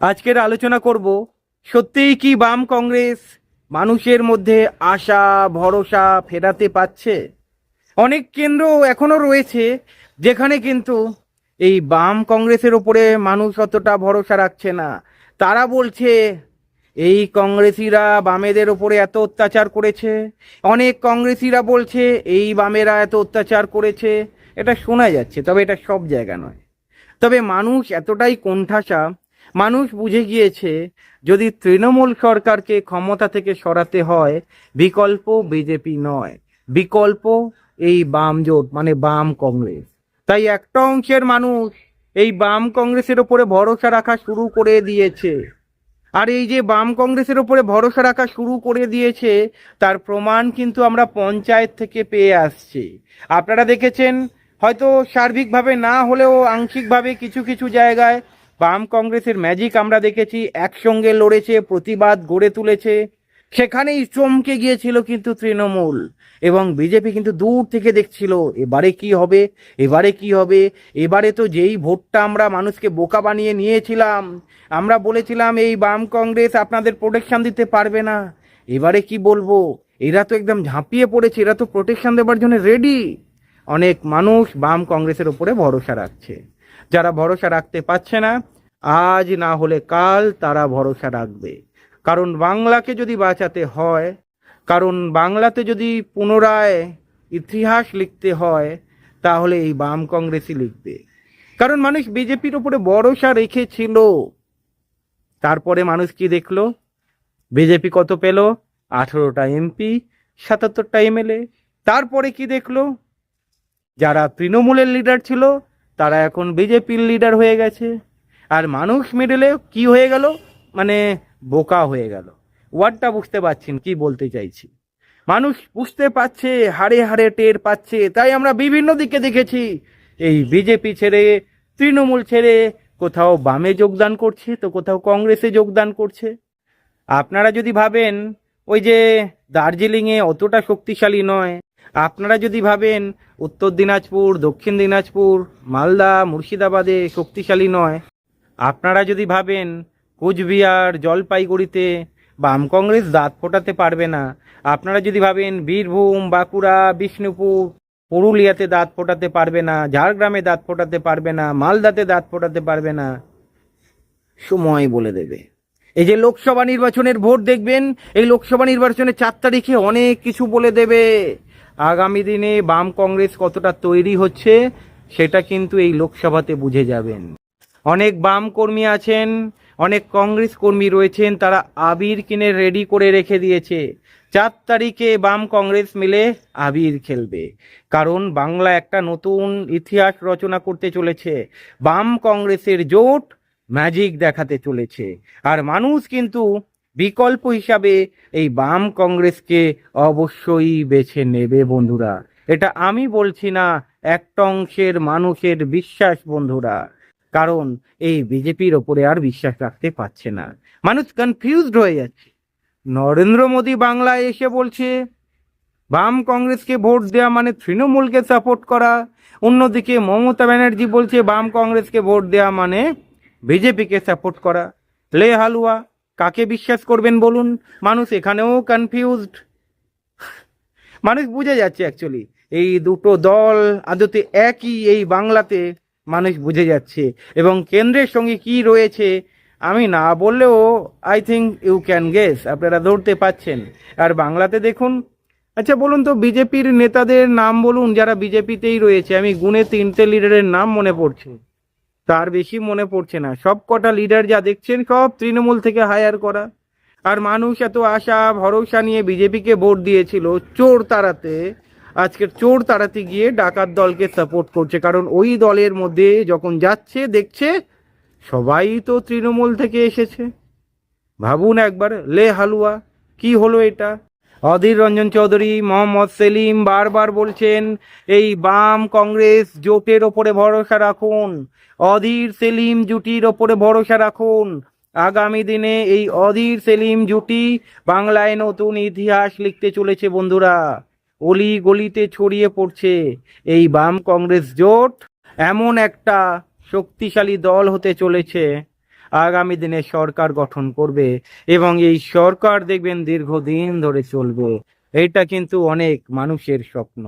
আজকের আলোচনা করব, সত্যিই কি বাম কংগ্রেস মানুষের মধ্যে আশা, ভরসা ফেরাতে পাচ্ছে? অনেক কেন্দ্র এখনও রয়েছে যেখানে কিন্তু এই বাম কংগ্রেসের ওপরে মানুষ অতটা ভরসা রাখছে না। তারা বলছে, এই কংগ্রেসিরা বামেদের ওপরে এত অত্যাচার করেছে। অনেক কংগ্রেসিরা বলছে, এই বামেরা এত অত্যাচার করেছে। এটা শোনা যাচ্ছে, তবে এটা সব জায়গা নয়। তবে মানুষ এতটাই কোণঠাসা মানুষ বুঝে গিয়েছে, যদি তৃণমূল সরকারকে ক্ষমতা থেকে সরাতে হয়, বিকল্প বিজেপি নয়। বিকল্প এই বাম জোট মানে বাম কংগ্রেস। তাই একটা অংশের মানুষ এই বাম কংগ্রেসের ওপরে ভরসা রাখা শুরু করে দিয়েছে। আর এই যে বাম কংগ্রেসের ওপরে ভরসা রাখা শুরু করে দিয়েছে, তার প্রমাণ কিন্তু আমরা পঞ্চায়েত থেকে পেয়ে আসছি। আপনারা দেখেছেন, হয়তো সার্বিকভাবে না হলেও আংশিকভাবে কিছু কিছু জায়গায় বাম কংগ্রেসের ম্যাজিক আমরা দেখেছি, একসঙ্গে লড়েছে, প্রতিবাদ গড়ে তুলেছে। সেখানেই চমকে গিয়েছিল কিন্তু তৃণমূল এবং বিজেপি কিন্তু দূর থেকে দেখছিল, এবারে কি হবে, এবারে কি হবে, এবারে তো যেই ভোটটা আমরা মানুষকে বোকা বানিয়ে নিয়েছিলাম, আমরা বলেছিলাম এই বাম কংগ্রেস আপনাদের প্রোটেকশন দিতে পারবে না। এবারে কি বলব, এরা তো একদম ঝাঁপিয়ে পড়েছে, এরা তো প্রোটেকশন দেওয়ার জন্য রেডি অনেক মানুষ বাম কংগ্রেসের উপরে ভরসা রাখছে। যারা ভরসা রাখতে পারছে না আজ না হলে কাল তারা ভরসা রাখবে। কারণ বাংলাকে যদি বাঁচাতে হয়, কারণ বাংলাতে যদি পুনরায় ইতিহাস লিখতে হয়, তাহলে এই বাম কংগ্রেসই লিখবে। কারণ মানুষ বিজেপির উপরে ভরসা রেখেছিল। তারপরে মানুষ কি দেখল? বিজেপি কত পেল? আঠেরোটা এমপি, সাতাত্তরটা এমএলএ। তারপরে কি দেখল? যারা তৃণমূলের লিডার ছিল, তারা এখন বিজেপির লিডার হয়ে গেছে। আর মানুষ মিডলে কি হয়ে গেল? মানে বোকা হয়ে গেল। ওয়ার্ডটা বুঝতে পারছেন কি বলতে চাইছি। মানুষ বুঝতে পারছে, হাড়ে হাড়ে টের পাচ্ছে, তাই আমরা বিভিন্ন দিকে দেখেছি। এই বিজেপি ছেড়ে, তৃণমূল ছেড়ে কোথাও বামে যোগদান করছে, তো কোথাও কংগ্রেসে যোগদান করছে। আপনারা যদি ভাবেন, ওই যে দার্জিলিংয়ে অতটা শক্তিশালী নয়, আপনারা যদি ভাবেন, উত্তর দিনাজপুর, দক্ষিণ দিনাজপুর, মালদা, মুর্শিদাবাদে শক্তিশালী নয় আপনারা যদি ভাবেন কোচবিহার জলপাইগুড়িতে বাম কংগ্রেস দাঁত ফোটাতে পারবে না, আপনারা যদি ভাবেন বীরভূম, বাঁকুড়া, বিষ্ণুপুর, পুরুলিয়াতে দাঁত ফোটাতে পারবে না, ঝাড়গ্রামে দাঁত ফোটাতে পারবে না, মালদাতে দাঁত ফোটাতে পারবে না, সময় বলে দেবে। এই যে লোকসভা নির্বাচনের ভোট দেখবেন, এই লোকসভা নির্বাচনের চার তারিখে অনেক কিছু বলে দেবে। আগামী দিনে বাম কংগ্রেস কতটা তৈরি হচ্ছে, সেটা কিন্তু এই লোকসভাতে বুঝে যাবেন। অনেক বাম কর্মী আছেন, অনেক কংগ্রেস কর্মী রয়েছেন, তারা আবির কিনে রেডি করে রেখে দিয়েছে। চার তারিখে বাম কংগ্রেস মিলে আবির খেলবে। কারণ বাংলা একটা নতুন ইতিহাস রচনা করতে চলেছে। বাম কংগ্রেসের জোট ম্যাজিক দেখাতে চলেছে। আর মানুষ কিন্তু বিকল্প হিসাবে এই বাম কংগ্রেসকে অবশ্যই বেছে নেবে বন্ধুরা। এটা আমি বলছি না, একটা অংশের মানুষের বিশ্বাস বন্ধুরা। কারণ এই বিজেপির ওপরে আর বিশ্বাস রাখতে পারছে না। মানুষ কনফিউজড হয়ে যাচ্ছে। নরেন্দ্র মোদী বাংলায় এসে বলছে, বাম কংগ্রেসকে ভোট দেওয়া মানে তৃণমূলকে সাপোর্ট করা। অন্যদিকে মমতা ব্যানার্জি বলছে, বাম কংগ্রেসকে ভোট দেওয়া মানে বিজেপিকে সাপোর্ট করা। লে হালুয়া, কাকে বিশ্বাস করবেন বলুন? মানুষ এখানেও কনফিউজড মানুষ বুঝে যাচ্ছে অ্যাকচুয়ালি এই দুটো দল আদতে একই এই বাংলাতে। মানুষ বুঝে যাচ্ছে। এবং কেন্দ্রের সঙ্গে কি রয়েছে, আমি না বললেও I think you can guess আপনারা ধরতে পাচ্ছেন আর বাংলাতে দেখুন আচ্ছা বলুন তো, বিজেপির নেতাদের নাম বলুন, যারা বিজেপিতেই রয়েছে। আমি গুণে তিনটে লিডারের নাম মনে পড়ছে। তার বেশি মনে পড়ছে না। সব কটা লিডার যা দেখছেন, সব তৃণমূল থেকে হায়ার করা। আর মানুষ এত আশা, ভরসা নিয়ে বিজেপিকে ভোট দিয়েছিল, চোর তাড়াতে আজকের চোর তাড়াতে গিয়ে ডাকাত দলকে সাপোর্ট করছে। কারণ ওই দলের মধ্যে যখন যাচ্ছে, দেখছে, সবাই তো তৃণমূল থেকে এসেছে। ভাবুন একবার, লে হালুয়া, কি হলো এটা? অধীর রঞ্জন চৌধুরী, মোহাম্মদ সেলিম বারবার বলছেন, এই বাম কংগ্রেস জোটের ওপরে ভরসা রাখুন। অধীর সেলিম জুটির ওপরে ভরসা রাখুন। আগামী দিনে এই অধীর সেলিম জুটি বাংলায় নতুন ইতিহাস লিখতে চলেছে বন্ধুরা। অলি গলিতে ছড়িয়ে পড়ছে এই বাম কংগ্রেস জোট। এমন একটা শক্তিশালী দল হতে চলেছে। আগামী দিনে সরকার গঠন করবে এবং এই সরকার দেখবেন দীর্ঘদিন ধরে চলবে। এটা কিন্তু অনেক মানুষের স্বপ্ন।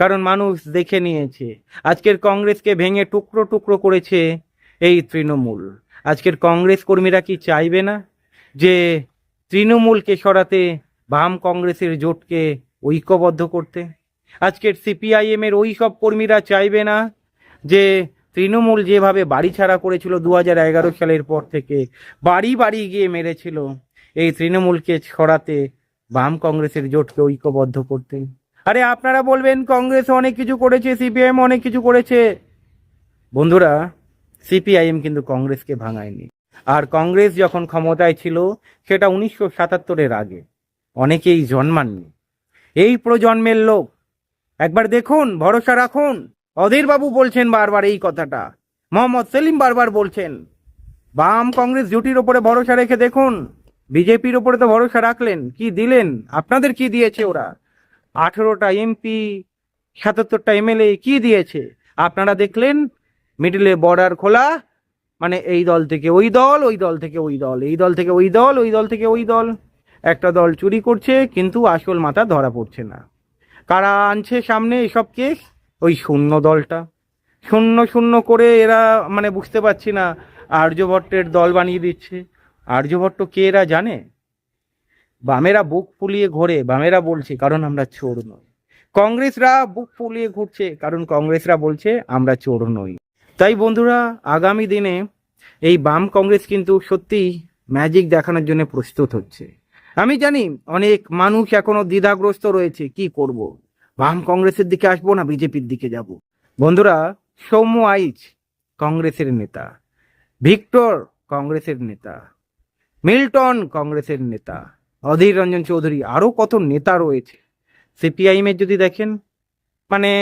কারণ মানুষ দেখে নিয়েছে, আজকের কংগ্রেসকে ভেঙে টুকরো টুকরো করেছে এই তৃণমূল। আজকের কংগ্রেস কর্মীরা কি চাইবে না যে তৃণমূলকে সরাতে বাম কংগ্রেসের জোটকে ঐক্যবদ্ধ করতে। আজকের সিপিআইএম এর ওই সব কর্মীরা চাইবে না যে তৃণমূল যেভাবে বাড়ি ছাড়া করেছিল দু হাজার এগারো সালের পর থেকে, বাড়ি বাড়ি গিয়ে মেরেছিল এই তৃণমূলকে ছড়াতে বাম কংগ্রেসের জোটকে ঐক্যবদ্ধ করতে। আরে আপনারা বলবেন, কংগ্রেস অনেক কিছু করেছে, সিপিআইএম অনেক কিছু করেছে। বন্ধুরা, সিপিআইএম কিন্তু কংগ্রেসকে ভাঙায়নি। আর কংগ্রেস যখন ক্ষমতায় ছিল, সেটা উনিশশো সাতাত্তরের আগে। অনেকেই জন্মাননি। এই প্রজন্মের লোক। একবার দেখুন, ভরসা রাখুন। অধীর বাবু বলছেন বারবার এই কথাটা। মোহাম্মদ সেলিম বারবার বলছেন, বাম কংগ্রেস জুটির ওপরে ভরসা রেখে দেখুন। বিজেপির ওপরে তো ভরসা রাখলেন, কি দিলেন? আপনাদের কি দিয়েছে ওরা? আঠেরোটা এমপি, সাতাত্তরটা এমএলএ, কি দিয়েছে? আপনারা দেখলেন, মিডলে বর্ডার খোলা মানে এই দল থেকে ওই দল ওই দল থেকে ওই দল, এই দল থেকে ওই দল ওই দল থেকে ওই দল। একটা দল চুরি করছে, কিন্তু আসল মাথা ধরা পড়ছে না। কারা আনছে সামনে এসব কেস? ওই শূন্য দলটা। শূন্য শূন্য করে এরা মানে বুঝতে পারছি না আর্যভট্টের দল বানিয়ে দিচ্ছে। আর্যভট্ট কে এরা জানে? বামেরা বুক ফুলিয়ে ঘোরে, বামেরা বলছে, কারণ আমরা চোর নই। কংগ্রেসরা বুক ফুলিয়ে ঘুরছে, কারণ কংগ্রেসরা বলছে, আমরা চোর নই। তাই বন্ধুরা, আগামী দিনে এই বাম কংগ্রেস কিন্তু সত্যিই ম্যাজিক দেখানোর জন্য প্রস্তুত হচ্ছে। আমি জানি অনেক মানুষ এখনও দ্বিধাগ্রস্ত রয়েছে, কি করব। বাম কংগ্রেসের দিকে আসব না বিজেপির দিকে যাব? বন্ধুরা, সৌম্য আইচ কংগ্রেসের নেতা, ভিক্টর কংগ্রেসের নেতা, মিল্টন কংগ্রেসের নেতা, অধীর রঞ্জন চৌধুরী আরও কত নেতা রয়েছে? সিপিআইএমের যদি দেখেন মানে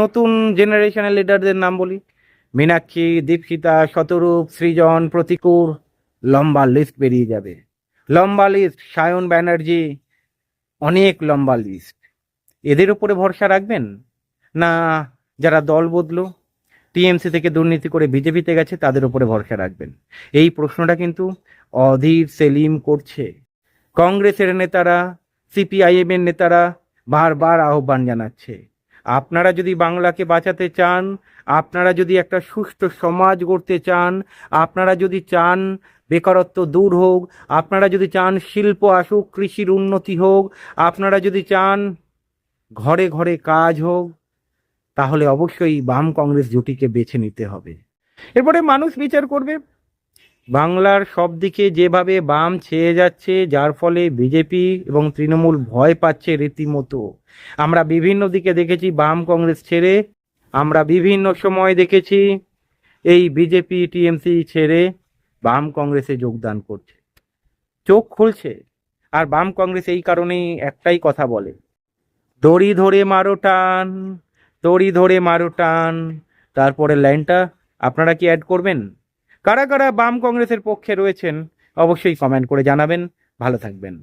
নতুন জেনারেশনের লিডারদের নাম বলি, মীনাক্ষী, দীপশিতা, শতরূপ, সৃজন, প্রতিকূর, লম্বা লিস্ট বেরিয়ে যাবে। লম্বা লিস্ট সায়ন ব্যানার্জি, অনেক লম্বা লিস্ট এদের উপরে ভরসা রাখবেন? না, যারা দল বদলো, টিএমসি থেকে দুর্নীতি করে বিজেপিতে গেছে, তাদের উপরে ভরসা রাখবেন। এই প্রশ্নটা কিন্তু অধীর সেলিম করছে। কংগ্রেসের নেতারা সিপিআইএম এর নেতারা বারবার আহ্বান জানাচ্ছে। আপনারা যদি বাংলাকে বাঁচাতে চান, আপনারা যদি একটা সুষ্ঠু সমাজ গড়তে চান, আপনারা যদি চান বেকারত্ব দূর হোক, আপনারা যদি চান শিল্প আসুক, কৃষির উন্নতি হোক, আপনারা যদি চান ঘরে ঘরে কাজ হোক, তাহলে অবশ্যই বাম কংগ্রেস জুটিকে বেছে নিতে হবে। এরপরে মানুষ বিচার করবে। বাংলার সব দিকে যেভাবে বাম ছেয়ে যাচ্ছে, যার ফলে বিজেপি এবং তৃণমূল ভয় পাচ্ছে রীতিমতো। আমরা বিভিন্ন দিকে দেখেছি বাম কংগ্রেস ছেড়ে, আমরা বিভিন্ন সময় দেখেছি এই বিজেপি টিএমসি ছেড়ে। বাম কংগ্রেসে যোগদান করছে। চোখ খুলছে। আর বাম কংগ্রেস এই কারণেই একটাই কথা বলে, দড়ি ধরে মারো টান, দড়ি ধরে মারো টান। তারপরে লাইনটা আপনারা কি অ্যাড করবেন? কারা কারা বাম কংগ্রেসের পক্ষে রয়েছেন, অবশ্যই কমেন্ট করে জানাবেন। ভালো থাকবেন।